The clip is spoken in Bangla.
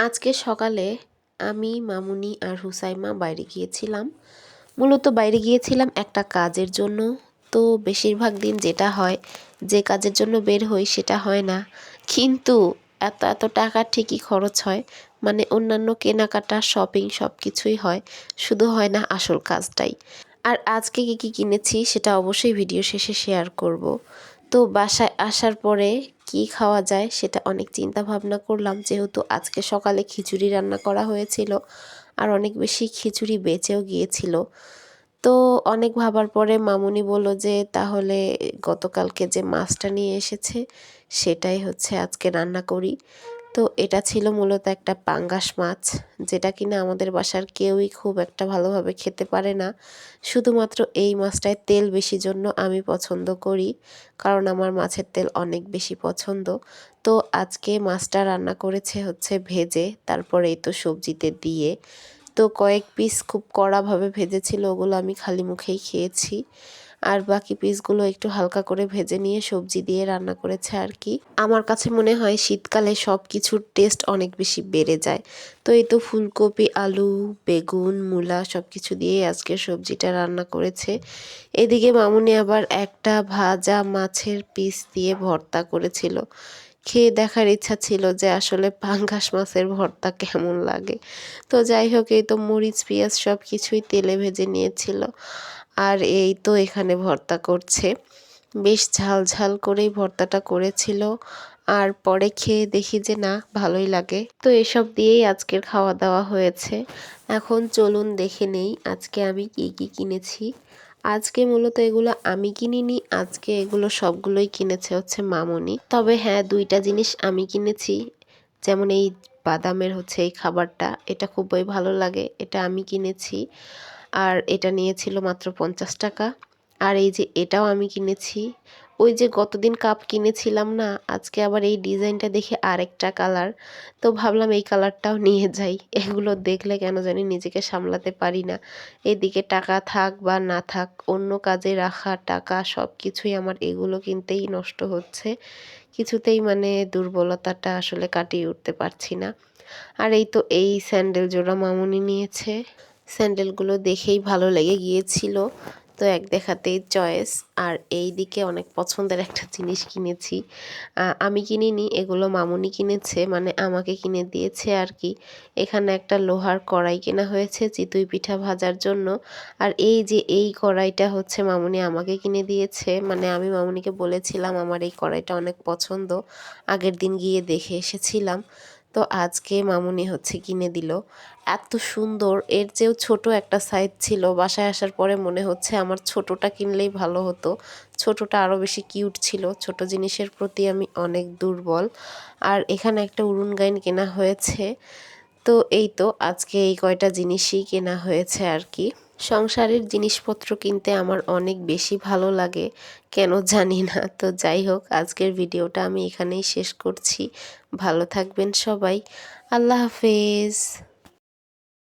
আজকে সকালে আমি, মামুনি আর হুসাইমা বাইরে গিয়েছিলাম। মূলত বাইরে গিয়েছিলাম একটা কাজের জন্য। তো বেশিরভাগ দিন যেটা হয়, যে কাজের জন্য বের হই সেটা হয় না। কিন্তু এত এত টাকা ঠিকই খরচ হয়। মানে অন্যান্য কেনাকাটা শপিং সব কিছুই হয়। শুধু হয় না আসল কাজটাই। আর আজকে কী কী কিনেছি সেটা অবশ্যই ভিডিও শেষে শেয়ার করব। তো বাসায় আসার পরে কি খাওয়া যায় সেটা অনেক চিন্তা ভাবনা করলাম। যেহেতু আজকে সকালে খিচুড়ি রান্না করা হয়েছিল আর অনেক বেশি খিচুড়ি বেঁচেও গিয়েছিল। তো অনেক ভাবার পরে মামুনি বলল যে, তাহলে গতকালকে যে মাছটা নিয়ে এসেছে সেটাই হচ্ছে আজকে রান্না করি। তো এটা ছিল মূলত একটা পাঙ্গাস মাছ, যেটা কিনা আমাদের বাসার কেউই খুব একটা ভালোভাবে খেতে পারে না। শুধুমাত্র এই মাছটায় তেল বেশি জন্য আমি পছন্দ করি, কারণ আমার মাছের তেল অনেক বেশি পছন্দ। তো আজকে মাছটা রান্না করেছে হচ্ছে ভেজে তারপরে তো সবজিতে দিয়ে। তো কয়েক পিস খুব কড়াভাবে ভেজেছিল, ওগুলো আমি খালি মুখেই খেয়েছি। আর বাকি পিসগুলো একটু হালকা করে ভেজে নিয়ে সবজি দিয়ে রান্না করেছে আর কি। আমার কাছে মনে হয় শীতকালে সব কিছুর টেস্ট অনেক বেশি বেড়ে যায়। তো এই তো ফুলকপি, আলু, বেগুন, মূলা সব কিছু দিয়ে আজকে সবজিটা রান্না করেছে। এদিকে মামুনি আবার একটা ভাজা মাছের পিস দিয়ে ভর্তা করেছিল। খেয়ে দেখার ইচ্ছা ছিল যে আসলে পাঙ্গাস মাছের ভর্তা কেমন লাগে। তো যাই হোক, এই তো মরিচ, পেঁয়াজ সব কিছুই তেলে ভেজে নিয়েছিল। আর এই তো এখানে ভর্তা করছে। বেশ ঝাল ঝাল করেই ভর্তাটা করেছিল। আর পরে খেয়ে দেখি যে না, ভালোই লাগে। তো এসব দিয়েই আজকের খাওয়া দাওয়া হয়েছে। এখন চলুন দেখে নেই আজকে আমি কী কী কিনেছি। আজকে মূলত এগুলো আমি কিনিনি, আজকে এগুলো সবগুলোই কিনেছে হচ্ছে মামনি। তবে হ্যাঁ দুইটা জিনিস আমি কিনেছি, যেমন এই বাদামের হচ্ছে এই খাবারটা, এটা খুবই ভালো লাগে, এটা আমি কিনেছি। আর এটা নিয়েছিল মাত্র পঞ্চাশ টাকা। আর এই যে এটাও আমি কিনেছি ওই যে গতদিন কাপ কিনেছিলাম না, আজকে আবার এই ডিজাইনটা দেখে আরেকটা কালার তো ভাবলাম এই কালারটাও নিয়ে যাই। এগুলো দেখলে কেন জানি নিজেকে সামলাতে পারি না। এদিকে টাকা থাক বা না থাক, অন্য কাজে রাখা, টাকা সব কিছুই আমার এগুলো কিনতেই নষ্ট হচ্ছে। কিছুতেই মানে দুর্বলতাটা আসলে কাটিয়ে উঠতে পারছি না। আর এই তো এই স্যান্ডেল জোড়া মামুনি নিয়েছে। স্যান্ডেলগুলো দেখেই ভালো লেগে গিয়েছিল। তো এক দেখাতেই চয়েস আর এই দিকে অনেক পছন্দের একটা জিনিস কিনেছি। আমি কিনিনি, এগুলো মামুনি কিনেছে মানে আমাকে কিনে দিয়েছে আর কি এখানে একটা লোহার কড়াই কেনা হয়েছে, চিতুই পিঠা ভাজার জন্য। আর এই যে এই কড়াইটা হচ্ছে মামুনি আমাকে কিনে দিয়েছে। মানে আমি মামুনিকে বলেছিলাম, আমার এই কড়াইটা অনেক পছন্দ। আগের দিন গিয়ে দেখে এসেছিলাম। তো আজকে মামুনি হচ্ছে কিনে দিল। এত সুন্দর, এর চেয়েও ছোট একটা সাইজ ছিল। বাসায় আসার পরে মনে হচ্ছে আমার ছোটটা কিনলেই ভালো হতো। ছোটটা আরও বেশি কিউট ছিল। ছোট জিনিসের প্রতি আমি অনেক দুর্বল। আর এখানে একটা উড়ুন গাইন কেনা হয়েছে। তো এই তো, আজকে এই কয়টা জিনিসই কেনা হয়েছে আর কি। সংসারের জিনিসপত্র কিনতে আমার অনেক বেশি ভালো লাগে, কেন জানি না। তো যাই হোক, আজকের ভিডিওটা আমি এখানেই শেষ করছি। ভালো থাকবেন সবাই। আল্লাহ হাফেজ।